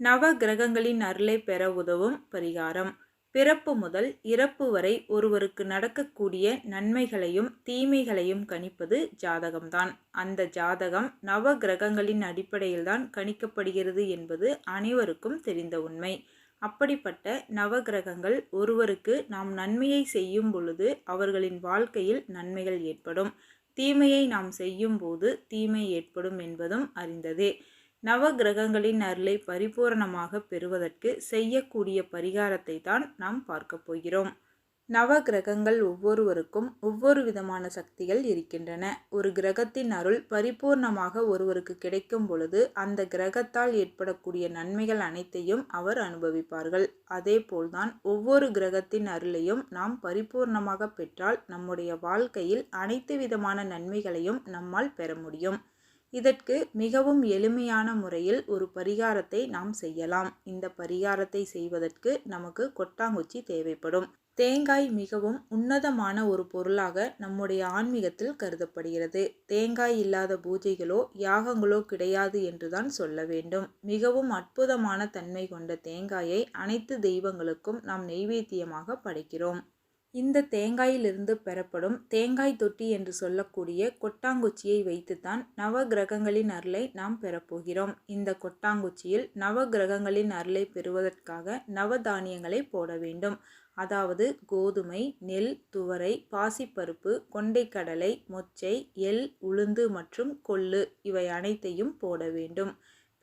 நவ கிரகங்களின் அருளை பெற உதவும் பரிகாரம். பிறப்பு முதல் இறப்பு வரை ஒருவருக்கு நடக்கக்கூடிய நன்மைகளையும் தீமைகளையும் கணிப்பது ஜாதகம்தான். அந்த ஜாதகம் நவ கிரகங்களின் அடிப்படையில்தான் கணிக்கப்படுகிறது என்பது அனைவருக்கும் தெரிந்த உண்மை. அப்படிப்பட்ட நவகிரகங்கள் ஒருவருக்கு நாம் நன்மையை செய்யும் பொழுது அவர்களின் வாழ்க்கையில் நன்மைகள் ஏற்படும். தீமையை நாம் செய்யும் போது தீமை ஏற்படும் என்பதும் அறிந்ததே. நவ கிரகங்களின் அருளை பரிபூரணமாக பெறுவதற்கு செய்யக்கூடிய பரிகாரத்தை தான் நாம் பார்க்க போகிறோம். நவ கிரகங்கள் ஒவ்வொருவருக்கும் ஒவ்வொரு விதமான சக்திகள் இருக்கின்றன. ஒரு கிரகத்தின் அருள் பரிபூர்ணமாக ஒருவருக்கு கிடைக்கும் பொழுது அந்த கிரகத்தால் ஏற்படக்கூடிய நன்மைகள் அனைத்தையும் அவர் அனுபவிப்பார்கள். அதே போல்தான் ஒவ்வொரு கிரகத்தின் அருளையும் நாம் பரிபூர்ணமாக பெற்றால் நம்முடைய வாழ்க்கையில் அனைத்து விதமான நன்மைகளையும் நம்மால் பெற முடியும். இதற்கு மிகவும் எளிமையான முறையில் ஒரு பரிகாரத்தை நாம் செய்யலாம். இந்த பரிகாரத்தை செய்வதற்கு நமக்கு கொட்டாங்குச்சி தேவைப்படும். தேங்காய் மிகவும் உன்னதமான ஒரு பொருளாக நம்முடைய ஆன்மீகத்தில் கருதப்படுகிறது. தேங்காய் இல்லாத பூஜைகளோ யாகங்களோ கிடையாது என்றுதான் சொல்ல வேண்டும். மிகவும் அற்புதமான தன்மை கொண்ட தேங்காயை அனைத்து தெய்வங்களுக்கும் நாம் நெய்வேத்தியமாக படைக்கிறோம். இந்த தேங்காயிலிருந்து பெறப்படும் தேங்காய் தொட்டி என்று சொல்லக்கூடிய கொட்டாங்குச்சியை வைத்துத்தான் நவ கிரகங்களின் அருளை நாம் பெறப்போகிறோம். இந்த கொட்டாங்குச்சியில் நவ கிரகங்களின் அருளை பெறுவதற்காக நவதானியங்களை போட வேண்டும். அதாவது கோதுமை நெல் துவரை பாசிப்பருப்பு கொண்டைக்கடலை மொச்சை எள் உளுந்து மற்றும் கொள்ளு இவை அனைத்தையும் போட வேண்டும்.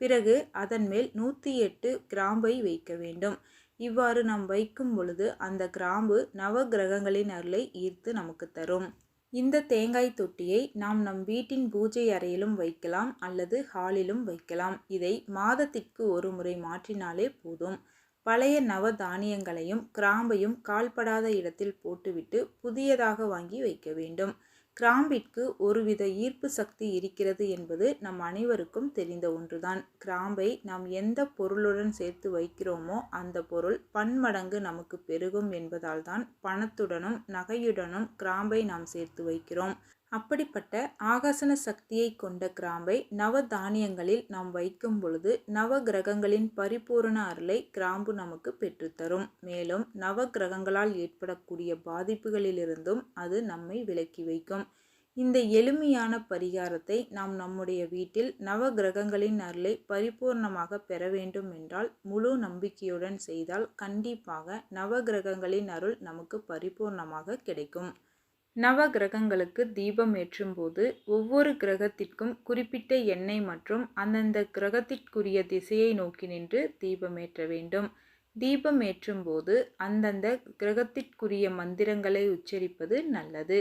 பிறகு அதன் மேல் நூற்றி எட்டு கிராம்பை வைக்க வேண்டும். இவ்வாறு நாம் வைக்கும் பொழுது அந்த கிராம்பு நவ கிரகங்களின் அருளை ஈர்த்து நமக்கு தரும். இந்த தேங்காய் தொட்டியை நாம் நம் வீட்டின் பூஜை அறையிலும் வைக்கலாம் அல்லது ஹாலிலும் வைக்கலாம். இதை மாதத்திற்கு ஒரு முறை மாற்றினாலே போதும். பழைய நவ தானியங்களையும் கிராம்பையும் கால்படாத இடத்தில் போட்டுவிட்டு புதியதாக வாங்கி வைக்க வேண்டும். கிராம்பிற்கு ஒருவித ஈர்ப்பு சக்தி இருக்கிறது என்பது நம் அனைவருக்கும் தெரிந்த ஒன்றுதான். கிராம்பை நாம் எந்த பொருளுடன் சேர்த்து வைக்கிறோமோ அந்த பொருள் பன்மடங்கு நமக்கு பெருகும் என்பதால் தான் பணத்துடனும் நகையுடனும் கிராம்பை நாம் சேர்த்து வைக்கிறோம். அப்படிப்பட்ட ஆகாசன சக்தியை கொண்ட கிராம்பை நவ தானியங்களில் நாம் வைக்கும் பொழுது நவ கிரகங்களின் பரிபூரண அருளை கிராம்பு நமக்கு பெற்றுத்தரும். மேலும் நவ கிரகங்களால் ஏற்படக்கூடிய பாதிப்புகளிலிருந்தும் அது நம்மை விலக்கி வைக்கும். இந்த எளிமையான பரிகாரத்தை நாம் நம்முடைய வீட்டில் நவ கிரகங்களின் அருளை பரிபூர்ணமாக பெற வேண்டும் என்றால் முழு நம்பிக்கையுடன் செய்தால் கண்டிப்பாக நவ கிரகங்களின் அருள் நமக்கு பரிபூர்ணமாக கிடைக்கும். நவ கிரகங்களுக்கு தீபம் ஏற்றும் போது ஒவ்வொரு கிரகத்திற்கும் குறிப்பிட்ட எண்ணெய் மற்றும் அந்தந்த கிரகத்திற்குரிய திசையை நோக்கி நின்று தீபம் ஏற்ற வேண்டும். தீபம் ஏற்றும் போது அந்தந்த கிரகத்திற்குரிய மந்திரங்களை உச்சரிப்பது நல்லது.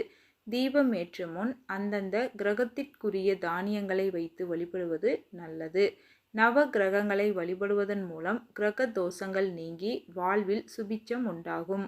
தீபம் ஏற்றும் முன் அந்தந்த கிரகத்திற்குரிய தானியங்களை வைத்து வழிபடுவது நல்லது. நவ கிரகங்களை வழிபடுவதன் மூலம் கிரக தோஷங்கள் நீங்கி வாழ்வில் சுபிச்சம் உண்டாகும்.